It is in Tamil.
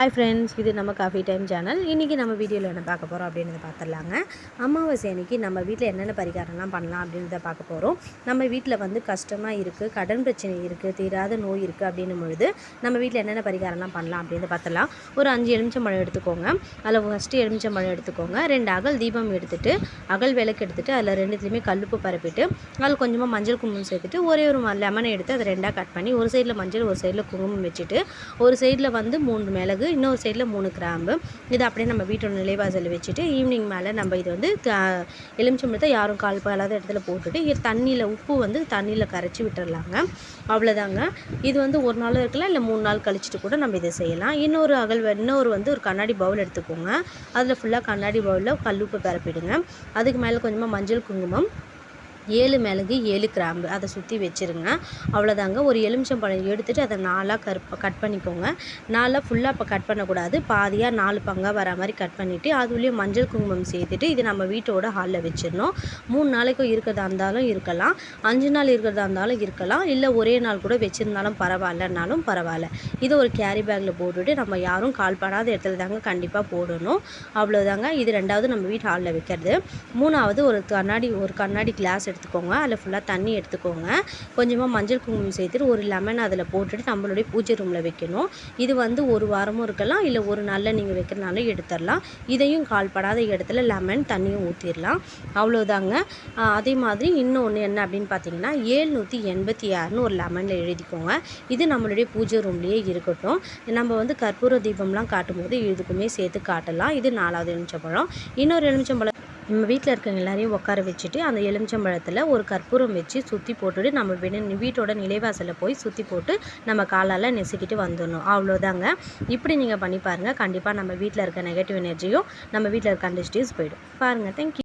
ஹாய் ஃப்ரெண்ட்ஸ் இது நம்ம காஃபி டைம் சேனல் இன்றைக்கி நம்ம வீடியோவில் என்ன பார்க்க போகிறோம் அப்படின்றத பார்த்துடலாங்க. அமாவாசை அன்னைக்கு நம்ம வீட்டில் என்னென்ன பரிகாரம்லாம் பண்ணலாம் அப்படின்றத பார்க்க போகிறோம் நம்ம வீட்டில் வந்து கஷ்டமாக இருக்குது கடன் பிரச்சனை இருக்குது தீராத நோய் இருக்குது அப்படின்னும் பொழுது நம்ம வீட்டில் என்னென்ன பரிகாரம்லாம் பண்ணலாம் அப்படின்றத பார்த்துலாம் ஒரு அஞ்சு எலுமிச்சம்பழம் எடுத்துக்கோங்க. அதில் ஃபஸ்ட்டு எலுமிச்சம்பழம் எடுத்துக்கோங்க. ரெண்டு அகல் தீபம் எடுத்துகிட்டு அகல் விளக்கு எடுத்துகிட்டு அதில் ரெண்டுத்துலேயுமே கல்லுப்பு பரப்பிட்டு அதில் கொஞ்சமாக மஞ்சள் குங்குமம் சேர்த்துட்டு ஒரே ஒரு லெமனை எடுத்து அதை ரெண்டாக கட் பண்ணி ஒரு சைடில் மஞ்சள் ஒரு சைடில் குங்குமம் வச்சுட்டு ஒரு சைடில் வந்து மூணு மிளகு இன்னொரு சைடில் மூணு கிராம்பு. இதை அப்படியே நம்ம வீட்டோட நிலைவாசலில் வச்சுட்டு ஈவினிங் மேலே நம்ம இது வந்து த- எலுமிச்சம்பழத்தை யாரும் கால் பாலாத இடத்துல போட்டுட்டு இது தண்ணியில் உப்பு வந்து தண்ணியில் கரைச்சி விட்டுறலாங்க. அவ்வளோதாங்க. இது வந்து ஒரு நாள் இருக்கலாம் இல்லை மூணு நாள் கழிச்சிட்டு கூட நம்ம இதை செய்யலாம். இன்னொரு அகல் இன்னொரு வந்து ஒரு கண்ணாடி பவுல் எடுத்துக்கோங்க. அதில் ஃபுல்லாக கண்ணாடி பவுலில் கல்லுப்பு பரப்பிடுங்க. அதுக்கு மேலே கொஞ்சமாக மஞ்சள் குங்குமம் ஏழு மிளகு ஏழு கிராம்பு அதை சுற்றி வச்சுருங்க. அவ்வளோதாங்க ஒரு எலுமிச்சம்பழம் எடுத்துகிட்டு அதை நாலாக கருப் கட் பண்ணிக்கோங்க. நாலாக ஃபுல்லாக இப்போ கட் பண்ணக்கூடாது. பாதியாக நாலு பங்காக வர மாதிரி கட் பண்ணிவிட்டு அதுலேயும் மஞ்சள் குங்குமம் சேர்த்துட்டு இது நம்ம வீட்டோட ஹாலில் வச்சிடணும். மூணு நாளைக்கும் இருக்கிறதா இருந்தாலும் இருக்கலாம். அஞ்சு நாள் இருக்கிறதா இருந்தாலும் இருக்கலாம். இல்லை ஒரே நாள் கூட வச்சுருந்தாலும் பரவாயில்லனாலும் பரவாயில்ல. இதை ஒரு கேரி பேக்கில் போட்டுட்டு நம்ம யாரும் கால் பண்ணாத இடத்துல தாங்க கண்டிப்பாக போடணும். அவ்வளோதாங்க இது ரெண்டாவது நம்ம வீட்டு ஹாலில் வைக்கிறது. மூணாவது ஒரு கண்ணாடி ஒரு கண்ணாடி கிளாஸ் எடுத்துக்கோங்க. அதில் ஃபுல்லாக தண்ணி எடுத்துக்கோங்க. கொஞ்சமாக மஞ்சள் குங்குமம் சேர்த்துட்டு ஒரு லெமன் அதில் போட்டுட்டு நம்மளுடைய பூஜை ரூமில் வைக்கணும். இது வந்து ஒரு வாரமும் இருக்கலாம். இல்லை ஒரு நாளில் நீங்கள் வைக்கிறனாலும் எடுத்துடலாம் இதையும் கால்படாத இடத்துல லெமன் தண்ணியும் ஊற்றிடலாம் அவ்வளோதாங்க அதே மாதிரி இன்னொன்று என்ன அப்படின்னு பார்த்தீங்கன்னா ஏழ்நூற்றி எண்பத்தி ஆறுன்னு ஒரு லெமனில் எழுதிக்கோங்க. இது நம்மளுடைய பூஜை ரூம்லேயே இருக்கட்டும். நம்ம வந்து கற்பூர தீபம்லாம் காட்டும்போது இதுக்குமே சேர்த்து காட்டலாம். இது நாலாவது எலுமிச்சம்பழம். இன்னொரு எலுமிச்சம்பழம் நம்ம வீட்டில் இருக்கவங்க எல்லாரையும் உட்கார வச்சுட்டு அந்த எலுமிச்சம்பழத்தில் ஒரு கற்பூரம் வச்சு சுற்றி போட்டுட்டு நம்ம வீடு வீட்டோட நிலைவாசலில் போய் சுற்றி போட்டு நம்ம காலால் நெசிக்கிட்டு வந்துடணும். அவ்வளோதாங்க. இப்படி நீங்கள் பண்ணி பாருங்கள் கண்டிப்பாக நம்ம வீட்டில் இருக்க நெகட்டிவ் எனர்ஜியும் நம்ம வீட்டில் இருக்க அண்டர்ஸ்டீஸ் போயிடும். பாருங்கள் தேங்க்யூ